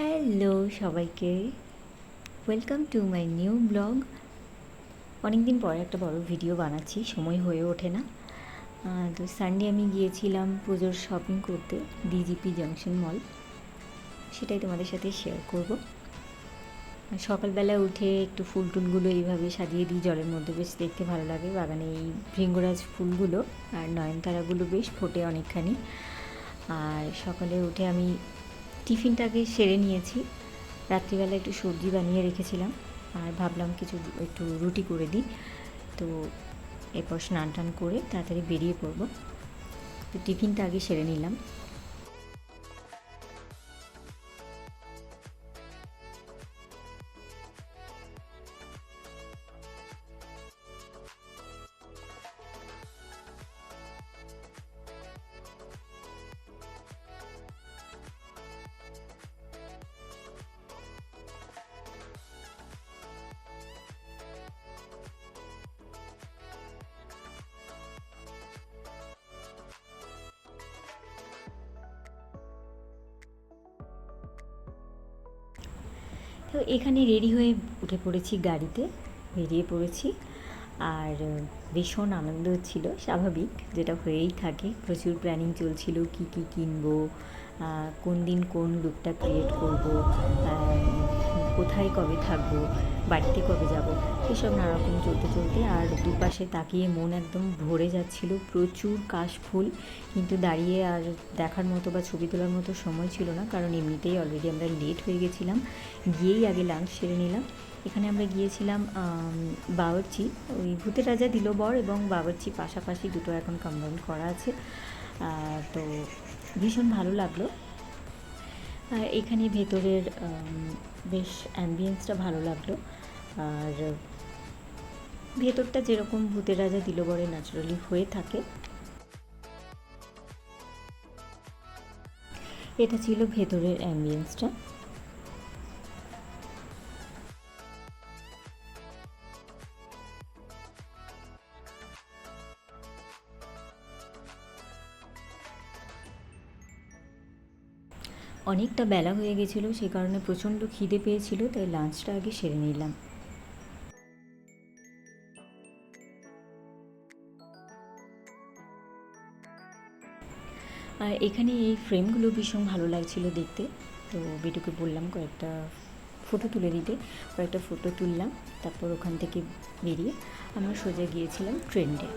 Hello সবাইকে। Welcome to my new blog অনেক দিন পরে একটা বড় ভিডিও বানাচ্ছি, সময় হয়ে ওঠে না। তো সানডে আমি গিয়েছিলাম পুজোর শপিং করতে ডিজিপি জাংশন মল সেটাই তোমাদের সাথে শেয়ার করব। সকালবেলা উঠে একটু ফুল টুলগুলো এইভাবে সাজিয়ে দিই, জলের মধ্যে বেশ দেখতে ভালো লাগে। বাগানে এই ভৃঙ্গরাজ ফুলগুলো আর নয়নতারাগুলো বেশ ফোটে অনেকখানি। আর সকালে উঠে আমি টিফিনটাকে সেরে নিয়েছি। রাত্রিবেলা একটু সবজি বানিয়ে রেখেছিলাম আর ভাবলাম কিছু একটু রুটি করে দিই। তো এরপর স্নান টান করে তাড়াতাড়ি বেরিয়ে পড়ব। তো টিফিনটা আগে সেরে নিলাম। তো এখানে রেডি হয়ে উঠে পড়েছি গাড়িতে, বেরিয়ে পড়েছি। আর ভীষণ আনন্দ ছিল, স্বাভাবিক যেটা হয়েই থাকে। প্রচুর প্ল্যানিং চলছিল, কি কি কিনবো কোন দিন কোন লুকটা ক্রিয়েট করব কোথায় কবে থাকব, বাড়িতে কবে যাব, এসব নানারকম চলতে চলতে আর দুপাশে তাকিয়ে মন একদম ভরে যাচ্ছিল। প্রচুর কাশফুল, কিন্তু দাঁড়িয়ে আর দেখার মতো বা ছবি তোলার মতো সময় ছিল না, কারণ এমনিতেই অলরেডি আমরা লেট হয়ে গেছিলাম। গিয়েই আগে লাঞ্চ সেরে নিলাম। এখানে আমরা গিয়েছিলাম বাবরচি। ওই ভূতের রাজা দিল বর এবং বাবরচি পাশাপাশি দুটো এখন কম্বাইন করা আছে। তো ভীষণ ভালো লাগল। আর এখানে ভেতরের বেশ অ্যাম্বিয়েন্সটা ভালো লাগল। আর ভেতরটা যেরকম ভূতের রাজা দিল বরে ন্যাচারালি হয়ে থাকে। এটা ছিল ভেতরের অ্যাম্বিয়েন্সটা অনেকটা বেলা হয়ে গেছিল, সে কারণে প্রচণ্ড খিদে পেয়েছিল, তাই লাঞ্চটা আগে সেরে নিলাম। আর এখানে এই ফ্রেমগুলো ভীষণ ভালো লাগছিল দেখতে। তো বিটুকে বললাম কয়েকটা ফটো তুলে দিতে। কয়েকটা ফটো তুললাম, তারপর ওখান থেকে বেরিয়ে আমরা সোজা গিয়েছিলাম ট্রেন্ডে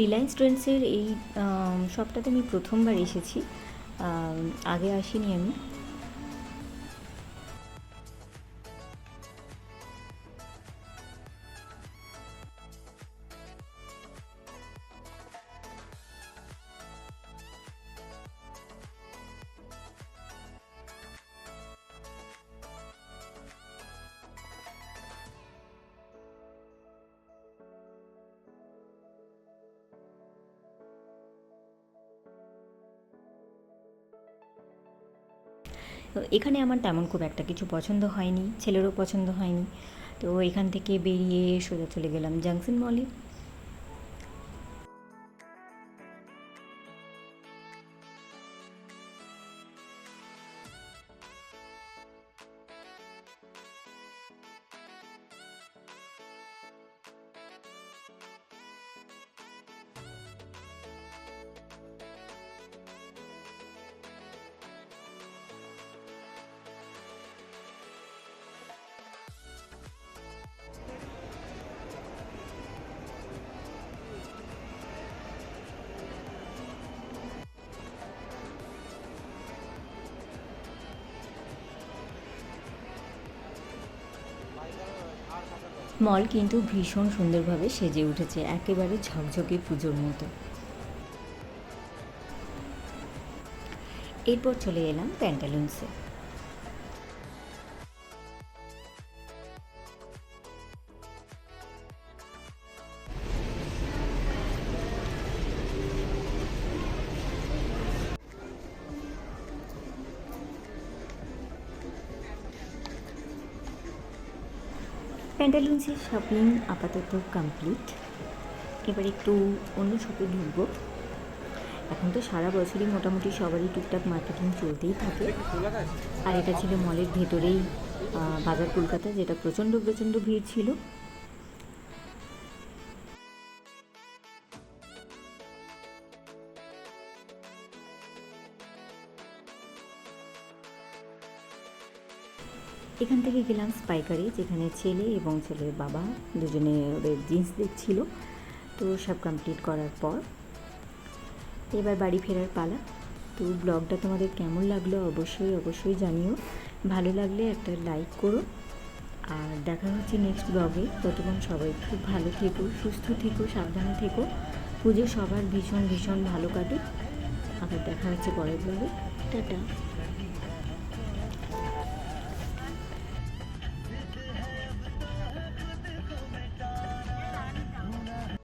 রিলায়েন্স ট্রেন্ডসের এই শপটাতে আমি প্রথমবার এসেছি। আগে আসিনি আমি। তো এখানে আমার তেমন খুব একটা কিছু পছন্দ হয়নি, ছেলেরও পছন্দ হয়নি। তো এখান থেকে বেরিয়ে সোজা চলে গেলাম জাংশন মলে মল কিন্তু ভীষণ সুন্দরভাবে সেজে উঠেছে একেবারে ঝকঝকে পুজোর মতো। এরপর চলে এলাম প্যান্টালুন্সে প্যান্টালুন্সের শপিং আপাতত কমপ্লিট এবার একটু অন্য শপে ঢুকবো। এখন তো সারা বছরই মোটামুটি সবারই টুকটাক মার্কেটিং চলতেই থাকে। আর এটা ছিল মলের ভেতরেই বাজার কলকাতা, যেটা প্রচণ্ড প্রচণ্ড ভিড় ছিল। এখান থেকে গেলাম স্পাইকারি যেখানে ছেলে এবং ছেলের বাবা দুজনে ওদের জিন্স দেখছিল। তো সব কমপ্লিট করার পর এবার বাড়ি ফেরার পালা। তো ব্লগটা তোমাদের কেমন লাগল অবশ্যই অবশ্যই জানিও। ভালো লাগলে একটা লাইক করো। আর দেখা হচ্ছে নেক্সট ব্লগে ততক্ষণ সবাই খুব ভালো থেকো, সুস্থ থেকো, সাবধানে থেকো। পুজো সবার ভীষণ ভীষণ ভালো কাটুক। আবার দেখা হচ্ছে পরের ব্লগে টাটা।